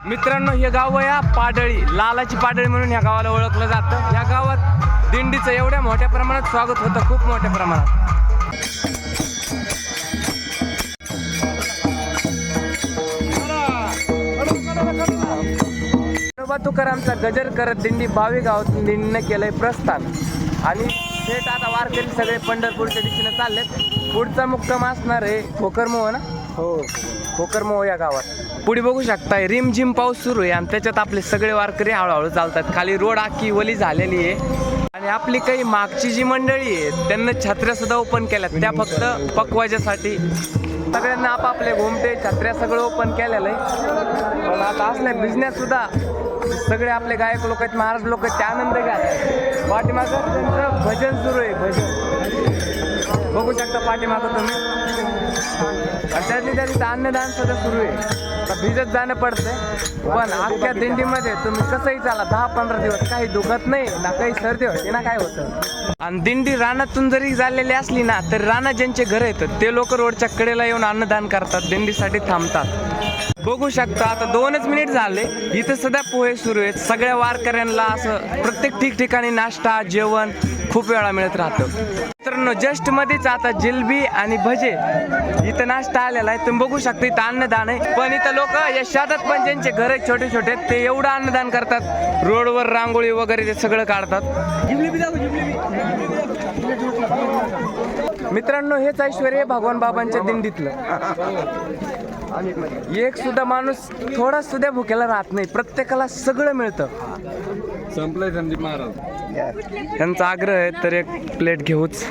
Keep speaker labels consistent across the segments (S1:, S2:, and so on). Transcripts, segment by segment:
S1: मित्रांनो हे गाव या पाडळी. लालाची पाडळी म्हणून या गावाला ओळखलं जातं. या गावात दिंडीचं एवढ्या मोठ्या प्रमाणात स्वागत होतं खूप मोठ्या प्रमाणात. तुकारामचा गजर करत दिंडी बावी गाव दिंडीनं केलंय प्रस्थान. आणि थेट आता वारकरी सगळे पंढरपूरच्या दिशेने चाललेत. पुढचा मुक्काम असणार आहे खोकरमोह ना
S2: हो.
S1: खोकरमोह या गावात. पुढे बघू शकताय रिमझिम पाऊस सुरू आहे आणि त्याच्यात आपले सगळे वारकरी हळूहळू चालतात. खाली रोड आखी वली झालेली आहे. आणि आपली काही मागची जी मंडळी आहे त्यांना छत्र्या सुद्धा ओपन केल्या त्या फक्त पकवाजासाठी सगळ्यांना आपापले घुमटे छत्र्या सगळं ओपन केलेलं आहे. पण आता असले बिझनेस सुद्धा सगळे आपले गायक लोक आहेत महाराज लोक आहेत ते आनंद घ्या पाठीमागं त्यांचं भजन सुरू आहे भजन. बघू शकता पाठीमागं तुम्ही. आणि त्यातली त्यातली अन्नदान सुद्धा सुरू आहे. भिजत जाणं पडतंय. पण अख्ख्या दिंडीमध्ये तुम्ही कसंही चाला दहा पंधरा दिवस काही दुखत नाही ना काही सर्दी होते ना काय होतं. आणि दिंडी रानातून जरी झालेली असली ना तर राणा ज्यांचे घर आहेत ते लोक रोडच्या कडेला येऊन अन्नदान करतात दिंडीसाठी थांबतात. बघू शकता आता दोनच मिनिट झाले इथं सध्या पोहे सुरू आहेत. सगळ्या वारकऱ्यांना असं प्रत्येक ठिकठिकाणी नाश्ता जेवण खूप वेळा मिळत राहतं. मित्रांनो जस्ट मध्येच आता जिलबी आणि भजे. इथं नाश्ता आलेला आहे. तुम्ही बघू शकता इथं अन्नदान आहे. पण इथं लोक या शेतात पण ज्यांचे घर आहेत छोटे छोटे ते एवढं अन्नदान करतात. रोडवर रांगोळी वगैरे ते सगळं काढतात. मित्रांनो हेच ऐश्वर्य भगवान बाबांच्या दिंडीतलं. एक सुद्धा माणूस थोडा सुद्धा भुकेला राहत नाही. प्रत्येकाला सगळं मिळतं.
S2: संपलंय संदीप महाराज.
S1: त्यांचा आग्रह आहे तर एक प्लेट घेऊच.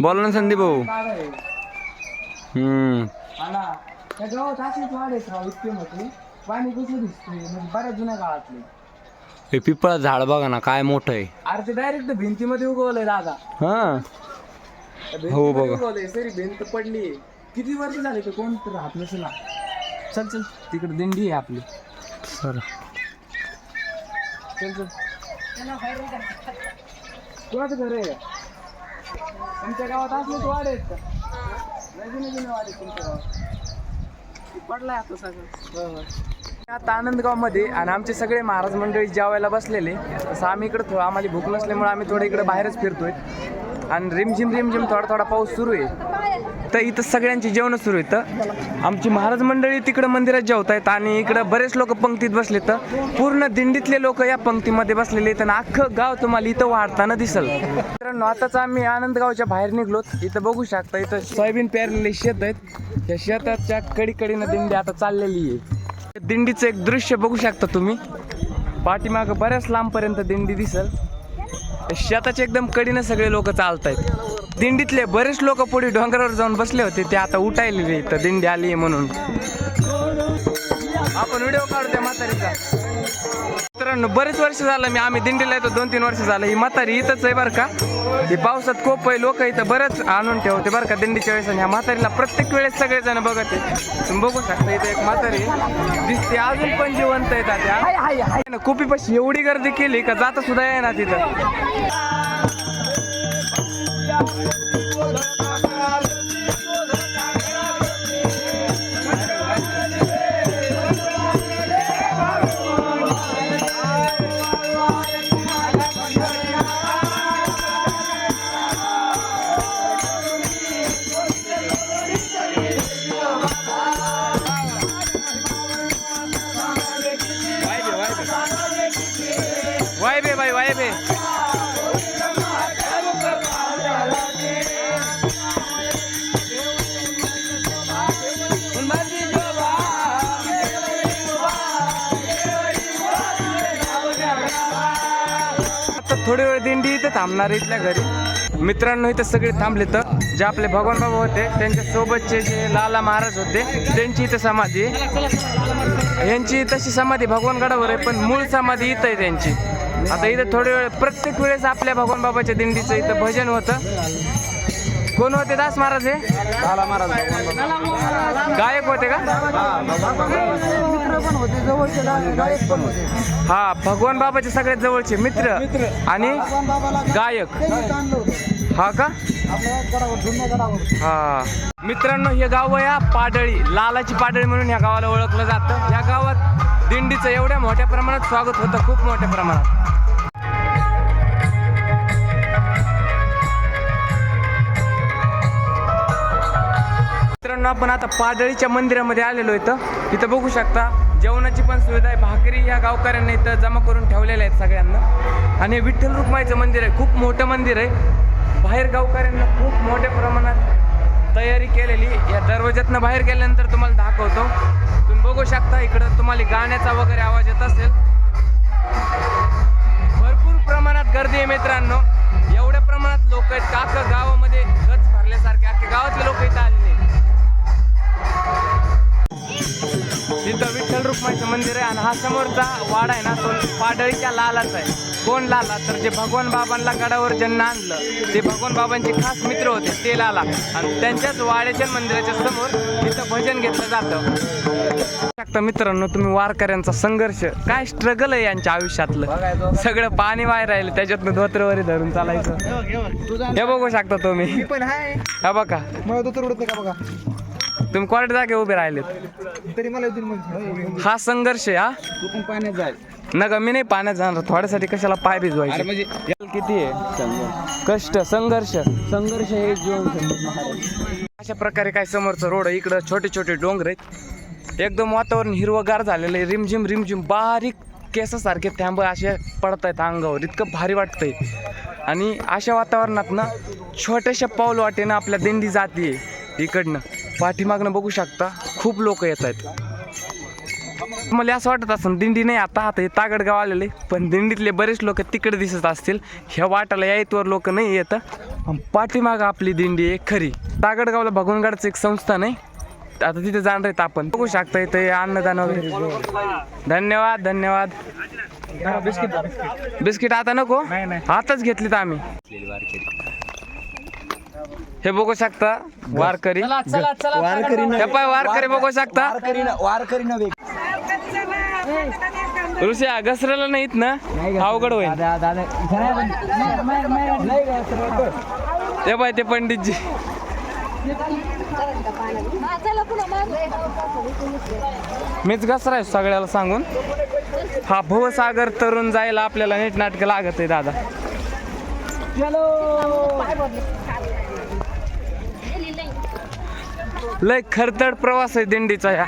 S1: बोला ना संदीप भाऊ. हम्म.
S3: पाणी कसं दिसतंय? म्हणजे बऱ्याच जुन्या काळातले
S1: हे पिपळा झाड बघा ना काय मोठं आहे.
S3: अरे ते डायरेक्ट भिंतीमध्ये उगवलंय दादा.
S1: हा. हो बघा.
S3: भिंत पडली किती वर्ष झाले ते कोण तर राहत नसेल? ना. चल चल तिकडे दिंडी आहे आपली.
S1: सर.
S3: चल चल. कोणाचं घर आहे. तुमच्या गावात असलेच वाडे आहेत का? जुने जुने वाडे आहेत तुमच्या गावात. पडलाय आता सगळं.
S1: आता आनंदगावमध्ये आणि आमचे सगळे महाराज मंडळी जेवायला बसलेले. तसं आम्ही इकडे थोडं आम्हाला भूक नसल्यामुळे आम्ही थोडं इकडे बाहेरच फिरतोय. आणि रिमझिम रिमझिम थोडा थोडा पाऊस सुरू आहे. तर इथं सगळ्यांची जेवणं सुरू आहेत. आमची महाराज मंडळी तिकडं मंदिरात जेवत आहेत आणि इकडं बरेच लोक पंक्तीत बसले तर पूर्ण दिंडीतले लोक या पंक्तीमध्ये बसलेले आहेत आणि अख्खं गाव तुम्हाला इथं वाढताना दिसल. मित्रांनो आताच आम्ही आनंदगावच्या बाहेर निघलोत इथं बघू शकता इथं सोयाबीन पेरलेले शेत आहेत. त्या शेताच्या कडीकडीनं दिंडी आता चाललेली आहे. दिंडीचं एक दृश्य बघू शकता तुम्ही. पाठीमागं बऱ्याच लांबपर्यंत दिंडी दिसल. शेताच्या एकदम कडीनं सगळे लोक चालत आहेत दिंडीतले बरेच लोक पुढे डोंगरावर जाऊन बसले होते ते आता उठायले इथं दिंडी आली म्हणून. आपण व्हिडिओ काढू त्या म्हातारीचा. मित्रांनो बरेच वर्ष झालं मी आम्ही दिंडीला येतो दोन तीन वर्ष झालं. ही म्हातारी इथंच आहे बरं का? ही पावसात खूप आहे लोक इथं बरंच आणून ठेवते बरं का दिंडीच्या वेळेस. आणि ह्या म्हातारीला प्रत्येक वेळेस सगळेजण बघत आहे. तुम्ही बघू शकता इथे एक म्हातारी. दिसते अजून पण जिवंत येतात त्या कुपी पशी एवढी गर्दी केली का जाता सुद्धा आहे ना तिथं. Aleluia. थोडी वेळ दिंडी इथं थांबणार इथल्या घरी. मित्रांनो इथं सगळे थांबले तर जे आपले भगवान बाबा होते त्यांच्या सोबतचे जे लाला महाराज होते त्यांची इथं समाधी. यांची तशी समाधी भगवानगडावर आहे पण मूळ समाधी इथं आहे त्यांची. आता इथं थोडे वेळ प्रत्येक वेळेस आपल्या भगवान बाबाच्या दिंडीचं इथं भजन होतं. कोण होते दास महाराज हे? गायक होते का?
S3: मित्र पण होते जवळचे गायक पण होते.
S1: हा भगवान बाबाचे सगळ्यात जवळचे मित्र आणि गायक. हा का? हा. मित्रांनो हे गाव हा पाडळी. लालाची पाडळी म्हणून या गावाला ओळखलं जातं. या गावात दिंडीचं एवढ्या मोठ्या प्रमाणात स्वागत होतं खूप मोठ्या प्रमाणात. मित्रांनो आपण आता पाडळीच्या मंदिरामध्ये आलेलो इथं. इथं बघू शकता जेवणाची पण सुविधा आहे. भाकरी या गावकऱ्यांना इथं जमा करून ठेवलेल्या आहेत सगळ्यांना. आणि विठ्ठल रुक्माईचं मंदिर आहे. खूप मोठं मंदिर आहे. बाहेर गावकऱ्यांना खूप मोठ्या प्रमाणात तयारी केलेली या दरवाज्यातनं बाहेर गेल्यानंतर तुम्हाला दाखवतो. तुम्ही बघू शकता इकडं तुम्हाला गाण्याचा वगैरे आवाज येत असेल. भरपूर प्रमाणात गर्दी आहे मित्रांनो. एवढ्या प्रमाणात लोक आहेत. का गावामध्ये गच भरल्यासारखे. अख्खे गावातले लोक इथं आले रुक्माईचं मंदिर आहे आणि हा समोरचा वाडा आहे ना तो पाडळीच्या लालाचा आहे. कोण लाला? तर जे भगवान बाबांना गडावर ज्यांना आणलं ते भगवान बाबांचे खास मित्र होते ते लाला. आणि त्यांच्याच वाड्याच्या मंदिराच्या समोर तिथं भजन घेतलं जातं. शकता मित्रांनो तुम्ही वारकऱ्यांचा संघर्ष काय स्ट्रगल आहे यांच्या आयुष्यातलं? सगळं पाणी बाहेर राहिलं त्याच्यातनं धोत्रवरी धरून चालायचं. हे बघू शकता तुम्ही.
S3: पण
S1: हा बघा.
S3: मला उडत का बघा?
S1: तुम्ही कोरड्या जागे उभे राहिलेत.
S3: तरी मला येतील
S1: हा संघर्ष आहे हा?
S2: तू पण पाण्यात जाय
S1: नका मी नाही पाण्यात जाणार. थोड्यासाठी कशाला पाय
S2: अरे
S1: भिजवायचे
S2: म्हणजे
S1: किती आहे? कष्ट संघर्ष.
S2: संघर्ष हे जीवन
S1: अशा प्रकारे काय समोरचं रोड आहे इकडं छोटे छोटे डोंगर आहेत. एकदम वातावरण हिरवगार झालेलं आहे. रिमझिम रिमझिम बारीक केसासारखे थांब असे पडत आहेत अंगावर. इतकं भारी वाटतंय. आणि अशा वातावरणात ना छोट्याशा पाऊल वाटेनं आपल्या दिंडी जाते इकडनं. पाठीमागनं बघू शकता खूप लोक येत आहेत. मला असं वाटत असं दिंडी नाही आता आता हे तागडगाव आलेले पण दिंडीतले बरेच लोक तिकडे दिसत असतील. ह्या वाटाला यायतवर लोक नाही येत. पाठीमागं आपली दिंडी आहे खरी. तागडगावला भगवनगडचं एक संस्थान आहे आता तिथे जाणार आहेत आपण. बघू शकता इथं अन्नदान वगैरे. धन्यवाद धन्यवाद. बिस्किट आता नको. आताच घेतलीत आम्ही. हे बघू शकता वारकरी.
S3: वारकरी
S1: हे पाय वारकरी बघू शकता.
S3: वारकरी वारकरी नव्हे.
S1: ऋषा घसरला नाहीत ना अवघड होईल. ते पाय ते पंडितजी.
S4: चला पुन्हा मारू
S1: मीच घसराय सगळ्याला सांगून. हा भवसागर तरुण जायला आपल्याला नीट नाटक लागत आहे दादा लय खरतड प्रवास आहे दिंडीचा ह्या.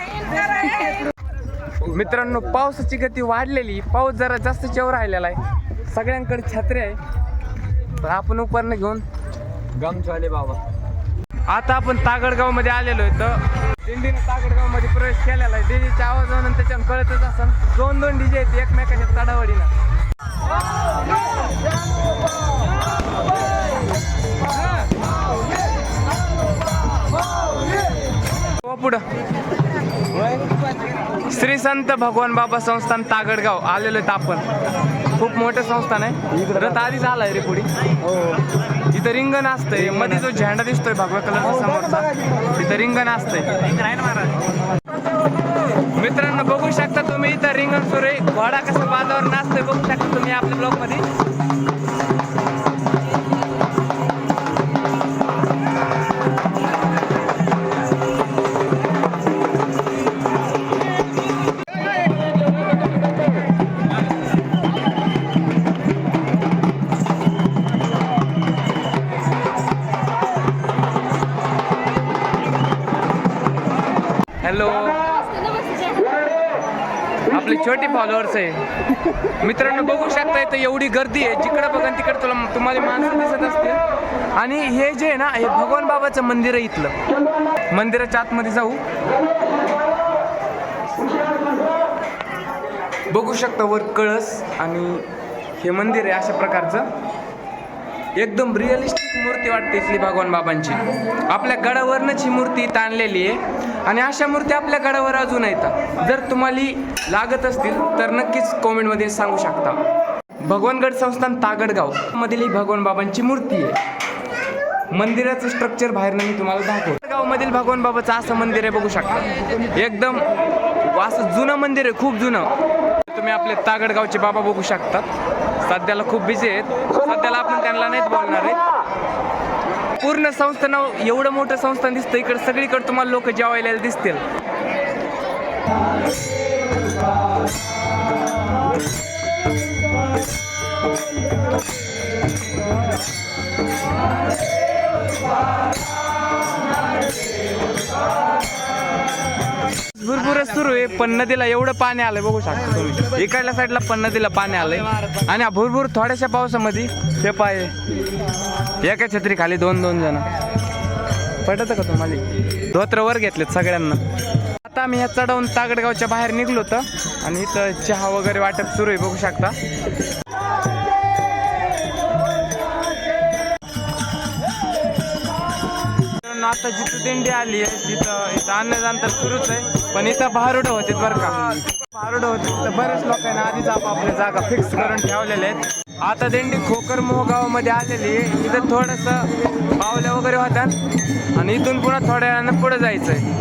S1: मित्रांनो पावसाची गती वाढलेली. पाऊस जरा जास्त चेव राहिलेला आहे. सगळ्यांकडे छत्री आहे. तर आपण उपरणं घेऊन
S2: गम बाबा.
S1: आता आपण तागडगावमध्ये आलेलो आहे. तर दिंडीने तागडगावमध्ये प्रवेश केलेला आहे. दिंडीच्या आवाजानं त्याच्यानं कळतच असं दोन दोन डीजे आहेत एकमेकाच्या तडावडीनं. हो पुढं. श्री संत भगवान बाबा संस्थान तागडगाव आलेलो आहेत आपण. खूप मोठं संस्थान आहे. रथ आधीच आलाय रे पुढे. इथं रिंगण असतंय. मध्ये जो झेंडा दिसतोय भगवा कलरचा समोरचा. तिथं रिंगण असतंय. मित्रांनो बघू शकता तुम्ही इथं रिंगण सुरू आहे. घोडा कसा बाजावर नाचतोय बघू शकता तुम्ही आपल्या ब्लॉग हॅलो आपले छोटे फॉलोअर्स आहे. मित्रांनो बघू शकता इथं एवढी गर्दी आहे. जिकडे बघा तिकडे तुला तुम्हाला माणसं दिसत असतील. आणि हे जे आहे ना हे भगवान बाबाचं मंदिर आहे इथलं. मंदिराच्या आतमध्ये जाऊ. बघू शकता वर कळस आणि हे मंदिर आहे अशा प्रकारचं. एकदम रिअलिस्टिक मूर्ती वाटते इथली भगवान बाबांची. आपल्या गडावरनंच ही मूर्ती ताणलेली आणलेली आहे. आणि अशा मूर्ती आपल्या गडावर अजून येतात जर तुम्हाला लागत असतील तर नक्कीच कॉमेंटमध्ये सांगू शकता. भगवानगड संस्थान तागडगाव मधील ही भगवान बाबांची मूर्ती आहे. मंदिराचं स्ट्रक्चर बाहेरनं मी तुम्हाला दाखवतो. गाव मधील भगवान बाबाचं असं मंदिर आहे बघू शकता. एकदम असं जुनं मंदिर आहे खूप जुनं. तुम्ही आपले तागडगावचे बाबा बघू शकतात सध्याला खूप बिझी आहेत. सध्याला आपण त्यांना नाहीत बोलणार आहेत पूर्ण संस्थान एवढं मोठं संस्थान दिसतं इकडे सगळीकडे तुम्हाला लोक जेवायला दिसतील. भरपूरच सुरू आहे. पण नदीला एवढं पाणी आलंय बघू शकता तुम्ही. इकडल्या साईडला पण नदीला पाणी आलंय. आणि भरपूर थोड्याशा पावसामध्ये हे पाय एका छत्री खाली दोन दोन जण. पटत का तुम्हाला? धोत्र वर घेतलेत सगळ्यांना. आता आम्ही ह्या चढवून तागडगावच्या बाहेर निघलो होतं. आणि इथं चहा वगैरे वाटप सुरू आहे बघू शकता. पण आता जिथं दिंडी आली आहे तिथं इथं अन्नदान तर सुरूच आहे पण इथं भारुडं होते बरं का. भारुडं होते तर बरेच लोकांना आधीच आपापल्या जागा फिक्स करून ठेवलेल्या आहेत. आता दिंडी खोकर मोहगावामध्ये आलेली आहे. इथं थोडंसं पावल्या वगैरे होतात आणि इथून पुन्हा थोड्या वेळानं पुढे जायचंय.